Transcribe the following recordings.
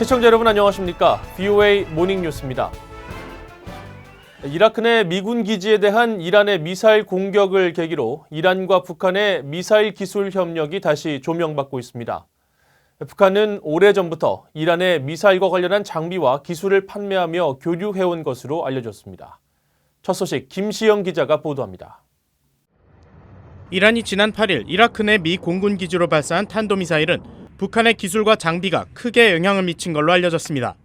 시청자 여러분 안녕하십니까? BOA 모닝 뉴스입니다. 이라크 내 미군 기지에 대한 이란의 미사일 공격을 계기로 이란과 북한의 미사일 기술 협력이 다시 조명받고 있습니다. 북한은 오래전부터 이란의 미사일과 관련한 장비와 기술을 판매하며 교류해온 것으로 알려졌습니다. 첫 소식 김시영 기자가 보도합니다. 이란이 지난 8일 이라크 내 미 공군 기지로 발사한 탄도미사일은 북한의 기술과 장비가 크게 영향을 미친 걸로 알려졌습니다.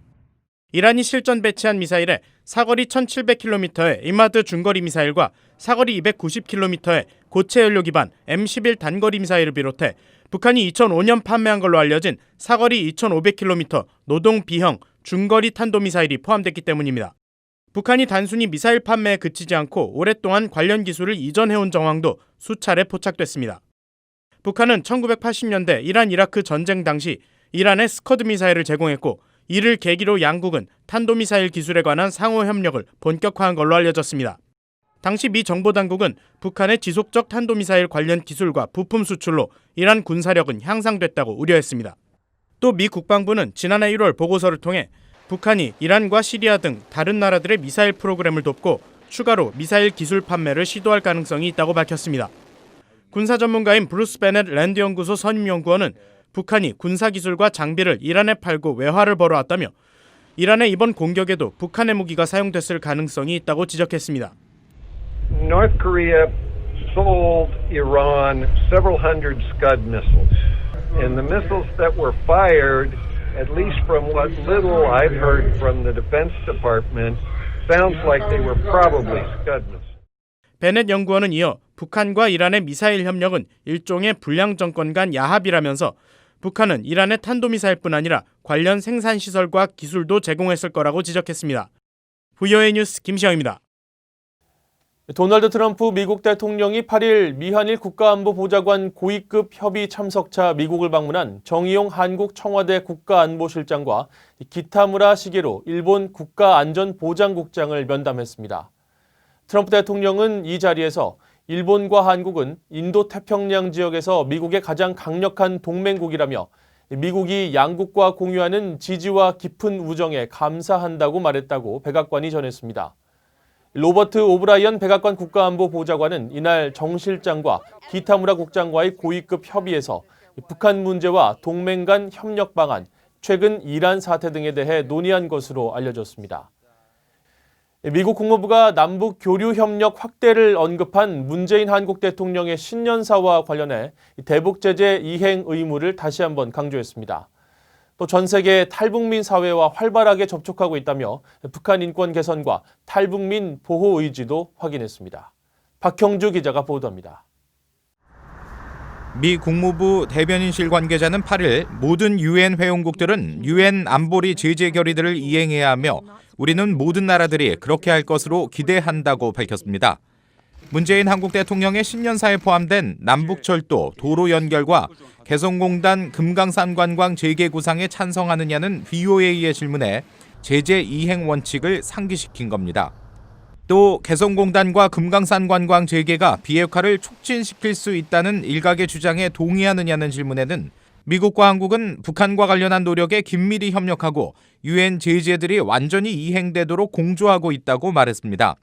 이란이 실전 배치한 미사일에 사거리 1700km의 이마드 중거리 미사일과 사거리 290km의 고체 연료 기반 M11 단거리 미사일을 비롯해 북한이 2005년 판매한 걸로 알려진 사거리 2500km 노동 B형 중거리 탄도 미사일이 포함됐기 때문입니다. 북한이 단순히 미사일 판매에 그치지 않고 오랫동안 관련 기술을 이전해온 정황도 수차례 포착됐습니다. 북한은 1980년대 이란 이라크 전쟁 당시 이란에 스커드 미사일을 제공했고 이를 계기로 양국은 탄도미사일 기술에 관한 상호 협력을 본격화한 걸로 알려졌습니다. 당시 미 정보당국은 북한의 지속적 탄도미사일 관련 기술과 부품 수출로 이란 군사력은 향상됐다고 우려했습니다. 또 미 국방부는 지난해 1월 보고서를 통해 북한이 이란과 시리아 등 다른 나라들의 미사일 프로그램을 돕고 추가로 미사일 기술 판매를 시도할 가능성이 있다고 밝혔습니다. 군사 전문가인 브루스 베넷 랜드 연구소 선임 연구원은 북한이 군사 기술과 장비를 이란에 팔고 외화를 벌어왔다며 이란의 이번 공격에도 북한의 무기가 사용됐을 가능성이 있다고 지적했습니다. North Korea sold Iran several hundred Scud missiles. And the missiles that were fired, at least from what little I've heard from the Defense Department, sounds like they were probably Scud missiles. 베넷 연구원은 이어 북한과 이란의 미사일 협력은 일종의 불량 정권 간 야합이라면서 북한은 이란의 탄도미사일뿐 아니라 관련 생산 시설과 기술도 제공했을 거라고 지적했습니다. VOA 뉴스 김시영입니다. 도널드 트럼프 미국 대통령이 8일 미한일 국가안보보좌관 고위급 협의 참석차 미국을 방문한 정의용 한국 청와대 국가안보실장과 기타무라 시게로 일본 국가안전보장국장을 면담했습니다. 트럼프 대통령은 이 자리에서 일본과 한국은 인도 태평양 지역에서 미국의 가장 강력한 동맹국이라며 미국이 양국과 공유하는 지지와 깊은 우정에 감사한다고 말했다고 백악관이 전했습니다. 로버트 오브라이언 백악관 국가안보보좌관은 이날 정 실장과 기타무라 국장과의 고위급 협의에서 북한 문제와 동맹 간 협력 방안, 최근 이란 사태 등에 대해 논의한 것으로 알려졌습니다. 미국 국무부가 남북 교류 협력 확대를 언급한 문재인 한국 대통령의 신년사와 관련해 대북 제재 이행 의무를 다시 한번 강조했습니다. 또 전 세계 탈북민 사회와 활발하게 접촉하고 있다며 북한 인권 개선과 탈북민 보호 의지도 확인했습니다. 박형주 기자가 보도합니다. 미 국무부 대변인실 관계자는 8일 모든 유엔 회원국들은 유엔 안보리 제재 결의들을 이행해야 하며 우리는 모든 나라들이 그렇게 할 것으로 기대한다고 밝혔습니다. 문재인 한국 대통령의 신년사에 포함된 남북철도 도로 연결과 개성공단 금강산 관광 재개 구상에 찬성하느냐는 VOA의 질문에 제재 이행 원칙을 상기시킨 겁니다. 또 개성공단과 금강산 관광 재개가 비핵화를 촉진시킬 수 있다는 일각의 주장에 동의하느냐는 질문에는 미국과 한국은 북한과 관련한 노력에 긴밀히 협력하고 유엔 제재들이 완전히 이행되도록 공조하고 있다고 말했습니다.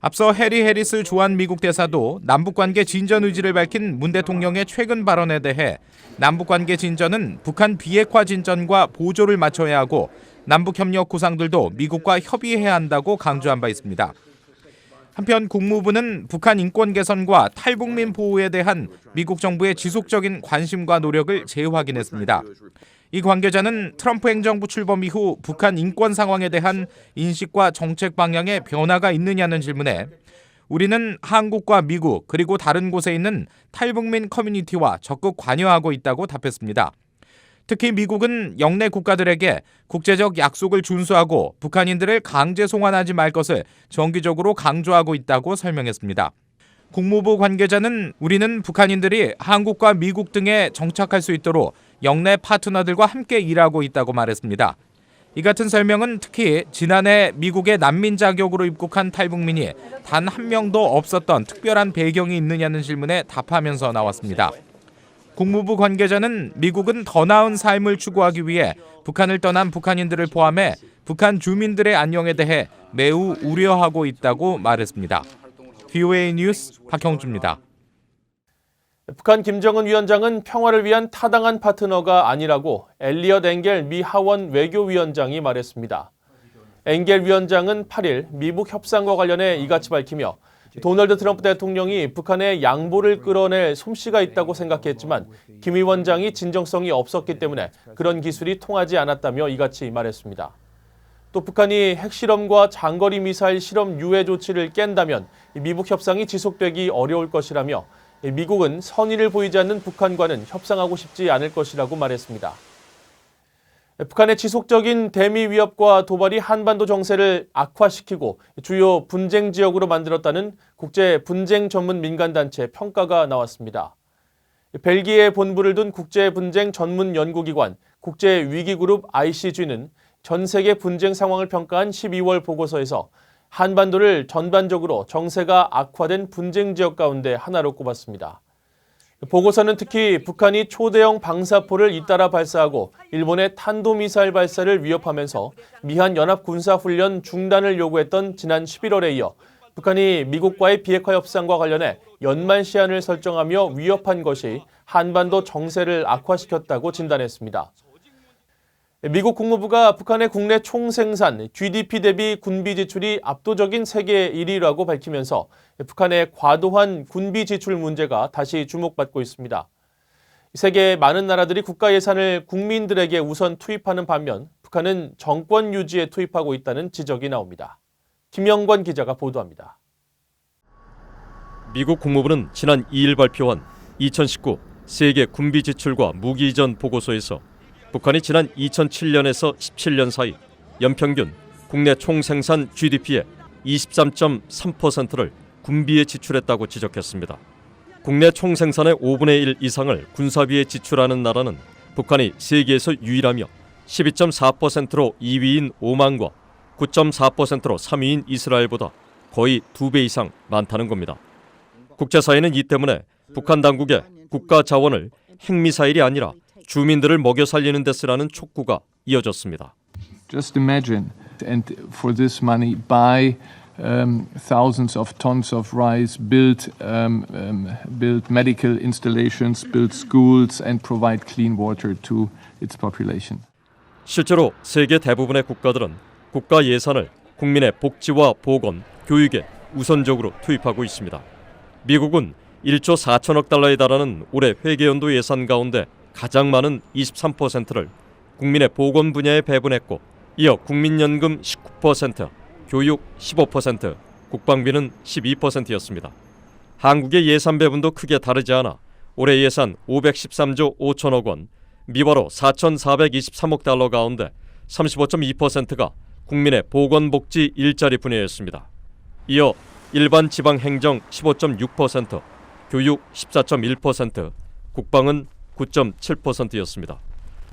앞서 해리 해리스 조한 미국 대사도 남북관계 진전 의지를 밝힌 문 대통령의 최근 발언에 대해 남북관계 진전은 북한 비핵화 진전과 보조를 맞춰야 하고 남북협력 구상들도 미국과 협의해야 한다고 강조한 바 있습니다. 한편 국무부는 북한 인권 개선과 탈북민 보호에 대한 미국 정부의 지속적인 관심과 노력을 재확인했습니다. 이 관계자는 트럼프 행정부 출범 이후 북한 인권 상황에 대한 인식과 정책 방향에 변화가 있느냐는 질문에 우리는 한국과 미국 그리고 다른 곳에 있는 탈북민 커뮤니티와 적극 관여하고 있다고 답했습니다. 특히 미국은 영내 국가들에게 국제적 약속을 준수하고 북한인들을 강제 송환하지 말 것을 정기적으로 강조하고 있다고 설명했습니다. 국무부 관계자는 우리는 북한인들이 한국과 미국 등에 정착할 수 있도록 영내 파트너들과 함께 일하고 있다고 말했습니다. 이 같은 설명은 특히 지난해 미국의 난민 자격으로 입국한 탈북민이 단 한 명도 없었던 특별한 배경이 있느냐는 질문에 답하면서 나왔습니다. 국무부 관계자는 미국은 더 나은 삶을 추구하기 위해 북한을 떠난 북한인들을 포함해 북한 주민들의 안녕에 대해 매우 우려하고 있다고 말했습니다. VOA 뉴스 박형주입니다. 북한 김정은 위원장은 평화를 위한 타당한 파트너가 아니라고 엘리엇 엥겔 미 하원 외교위원장이 말했습니다. 엥겔 위원장은 8일 미북 협상과 관련해 이같이 밝히며 도널드 트럼프 대통령이 북한의 양보를 끌어낼 솜씨가 있다고 생각했지만 김 위원장이 진정성이 없었기 때문에 그런 기술이 통하지 않았다며 이같이 말했습니다. 또 북한이 핵실험과 장거리 미사일 실험 유예 조치를 깬다면 미북 협상이 지속되기 어려울 것이라며 미국은 선의를 보이지 않는 북한과는 협상하고 싶지 않을 것이라고 말했습니다. 북한의 지속적인 대미 위협과 도발이 한반도 정세를 악화시키고 주요 분쟁 지역으로 만들었다는 국제 분쟁 전문 민간단체 평가가 나왔습니다. 벨기에 본부를 둔 국제 분쟁 전문 연구기관 국제 위기그룹 ICG는 전 세계 분쟁 상황을 평가한 12월 보고서에서 한반도를 전반적으로 정세가 악화된 분쟁 지역 가운데 하나로 꼽았습니다. 보고서는 특히 북한이 초대형 방사포를 잇따라 발사하고 일본의 탄도미사일 발사를 위협하면서 미한 연합 군사훈련 중단을 요구했던 지난 11월에 이어 북한이 미국과의 비핵화 협상과 관련해 연말 시한을 설정하며 위협한 것이 한반도 정세를 악화시켰다고 진단했습니다. 미국 국무부가 북한의 국내 총생산 GDP 대비 군비 지출이 압도적인 세계 1위라고 밝히면서 북한의 과도한 군비 지출 문제가 다시 주목받고 있습니다. 세계 많은 나라들이 국가 예산을 국민들에게 우선 투입하는 반면 북한은 정권 유지에 투입하고 있다는 지적이 나옵니다. 김영권 기자가 보도합니다. 미국 국무부는 지난 2일 발표한 2019 세계 군비 지출과 무기 이전 보고서에서 북한이 지난 2007년에서 17년 사이 연평균 국내 총생산 GDP의 23.3%를 군비에 지출했다고 지적했습니다. 국내 총생산의 5분의 1 이상을 군사비에 지출하는 나라는 북한이 세계에서 유일하며 12.4%로 2위인 오만과 9.4%로 3위인 이스라엘보다 거의 2배 이상 많다는 겁니다. 국제사회는 이 때문에 북한 당국의 국가 자원을 핵미사일이 아니라 주민들을 먹여 살리는 데 쓰라는 촉구가 이어졌습니다. Just imagine, and for this money, buy um, thousands of tons of rice, build um, um, build medical installations, build schools, and provide clean water to its population. 실제로 세계 대부분의 국가들은 국가 예산을 국민의 복지와 보건, 교육에 우선적으로 투입하고 있습니다. 미국은 1조 4천억 달러에 달하는 올해 회계연도 예산 가운데 가장 많은 23%를 국민의 보건 분야에 배분했고 이어 국민연금 19%, 교육 15%, 국방비는 12%였습니다. 한국의 예산 배분도 크게 다르지 않아 올해 예산 513조 5천억 원, 미화로 4,423억 달러 가운데 35.2%가 국민의 보건복지 일자리 분야였습니다. 이어 일반 지방 행정 15.6%, 교육 14.1%, 국방은 9.7%였습니다.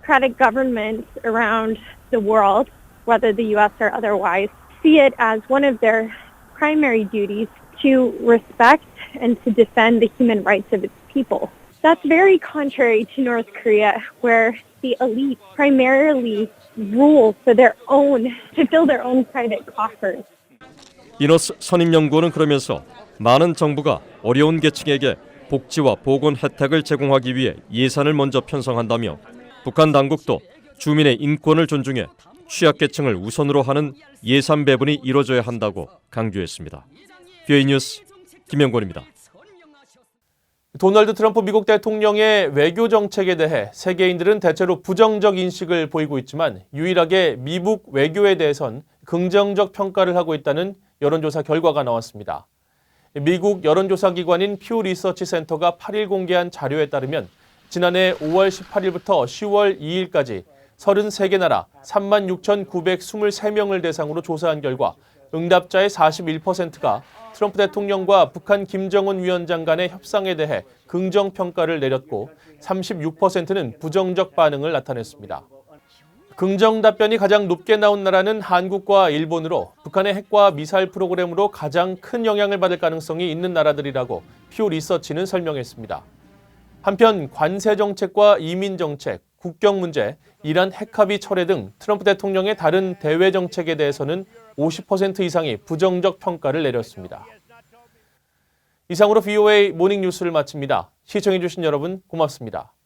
democratic governments around the world, whether the U.S. or otherwise, see it as one of their primary duties to respect and to defend the human rights of its people. That's very contrary to North Korea, where the elite primarily rule for their own, to fill their own private coffers. 이너스 선임연구원은 그러면서 많은 정부가 어려운 계층에게 복지와 보건 혜택을 제공하기 위해 예산을 먼저 편성한다며 북한 당국도 주민의 인권을 존중해 취약계층을 우선으로 하는 예산 배분이 이뤄져야 한다고 강조했습니다. 뷰이 뉴스 김영권입니다. 도널드 트럼프 미국 대통령의 외교 정책에 대해 세계인들은 대체로 부정적 인식을 보이고 있지만 유일하게 미국 외교에 대해선 긍정적 평가를 하고 있다는 여론조사 결과가 나왔습니다. 미국 여론조사 기관인 퓨 리서치 센터가 8일 공개한 자료에 따르면 지난해 5월 18일부터 10월 2일까지 33개 나라 36,923명을 대상으로 조사한 결과 응답자의 41%가 트럼프 대통령과 북한 김정은 위원장 간의 협상에 대해 긍정 평가를 내렸고 36%는 부정적 반응을 나타냈습니다. 긍정 답변이 가장 높게 나온 나라는 한국과 일본으로 북한의 핵과 미사일 프로그램으로 가장 큰 영향을 받을 가능성이 있는 나라들이라고 퓨 리서치는 설명했습니다. 한편 관세 정책과 이민 정책, 국경 문제, 이란 핵합의 철회 등 트럼프 대통령의 다른 대외 정책에 대해서는 50% 이상이 부정적 평가를 내렸습니다. 이상으로 VOA 모닝 뉴스를 마칩니다. 시청해주신 여러분 고맙습니다.